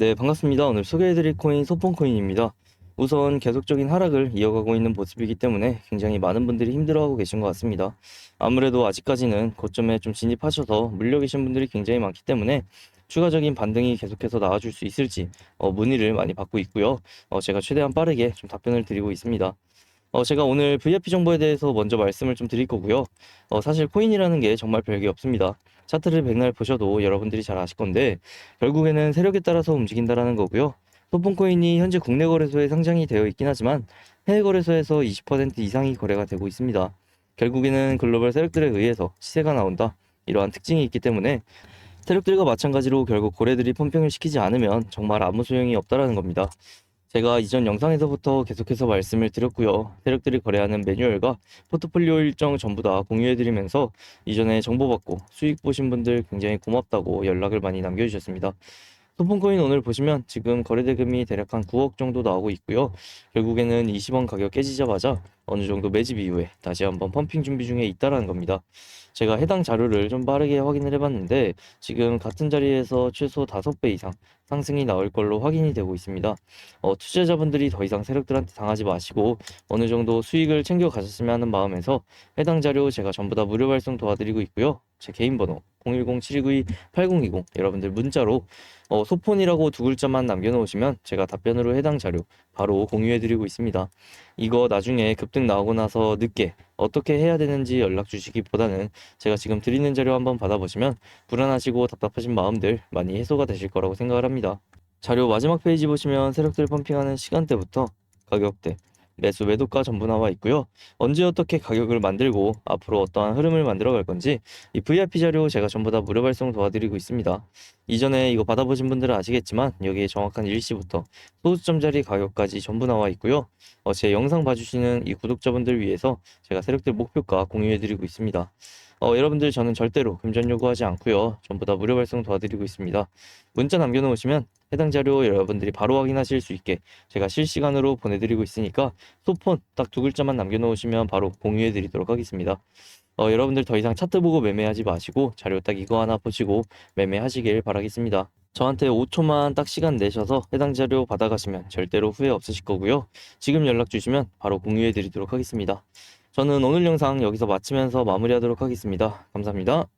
네, 반갑습니다. 오늘 소개해드릴 코인 소폰코인입니다. 우선 계속적인 하락을 이어가고 있는 모습이기 때문에 굉장히 많은 분들이 힘들어하고 계신 것 같습니다. 아무래도 아직까지는 고점에 좀 진입하셔서 물려 계신 분들이 굉장히 많기 때문에 추가적인 반등이 계속해서 나와줄 수 있을지 어, 문의를 많이 받고 있고요. 어, 제가 최대한 빠르게 좀 답변을 드리고 있습니다. 어, 제가 오늘 VIP 정보에 대해서 먼저 말씀을 좀 드릴 거고요. 어, 사실 코인이라는 게 정말 별게 없습니다. 차트를 백날 보셔도 여러분들이 잘 아실 건데 결국에는 세력에 따라서 움직인다라는 거고요. 소폰코인이 현재 국내 거래소에 상장이 되어 있긴 하지만 해외 거래소에서 20% 이상이 거래가 되고 있습니다. 결국에는 글로벌 세력들에 의해서 시세가 나온다. 이러한 특징이 있기 때문에 세력들과 마찬가지로 결국 고래들이 펌핑을 시키지 않으면 정말 아무 소용이 없다라는 겁니다. 제가 이전 영상에서부터 계속해서 말씀을 드렸고요. 세력들이 거래하는 매뉴얼과 포트폴리오 일정 전부 다 공유해드리면서 이전에 정보받고 수익 보신 분들 굉장히 고맙다고 연락을 많이 남겨주셨습니다. 소폰코인 오늘 보시면 지금 거래대금이 대략 한 9억 정도 나오고 있고요. 결국에는 20원 가격 깨지자마자 어느 정도 매집 이후에 다시 한번 펌핑 준비 중에 있다라는 겁니다. 제가 해당 자료를 좀 빠르게 확인을 해봤는데 지금 같은 자리에서 최소 5배 이상 상승이 나올 걸로 확인이 되고 있습니다. 어, 투자자분들이 더 이상 세력들한테 당하지 마시고 어느 정도 수익을 챙겨 가셨으면 하는 마음에서 해당 자료 제가 전부 다 무료 발송 도와드리고 있고요. 제 개인 번호 010-7292-8020 여러분들 문자로 어, 소폰이라고 두 글자만 남겨놓으시면 제가 답변으로 해당 자료 바로 공유해드리고 있습니다. 이거 나중에 급등 나오고 나서 늦게 어떻게 해야 되는지 연락 주시기보다는 제가 지금 드리는 자료 한번 받아보시면 불안하시고 답답하신 마음들 많이 해소가 되실 거라고 생각을 합니다. 자료 마지막 페이지 보시면 세력들 펌핑하는 시간대부터 가격대, 매수 매도가 전부 나와 있고요. 언제 어떻게 가격을 만들고 앞으로 어떠한 흐름을 만들어 갈 건지 이 VIP 자료 제가 전부 다 무료 발송 도와드리고 있습니다. 이전에 이거 받아보신 분들은 아시겠지만 여기에 정확한 일시부터 소수점짜리 가격까지 전부 나와 있고요. 어, 제 영상 봐주시는 이 구독자분들 위해서 제가 세력들 목표가 공유해드리고 있습니다. 어, 여러분들 저는 절대로 금전 요구하지 않고요. 전부 다 무료 발송 도와드리고 있습니다. 문자 남겨놓으시면 해당 자료 여러분들이 바로 확인하실 수 있게 제가 실시간으로 보내드리고 있으니까 소폰 딱 두 글자만 남겨놓으시면 바로 공유해드리도록 하겠습니다. 어, 여러분들 더 이상 차트 보고 매매하지 마시고 자료 딱 이거 하나 보시고 매매하시길 바라겠습니다. 저한테 5초만 딱 시간 내셔서 해당 자료 받아가시면 절대로 후회 없으실 거고요. 지금 연락 주시면 바로 공유해 드리도록 하겠습니다. 저는 오늘 영상 여기서 마치면서 마무리하도록 하겠습니다. 감사합니다.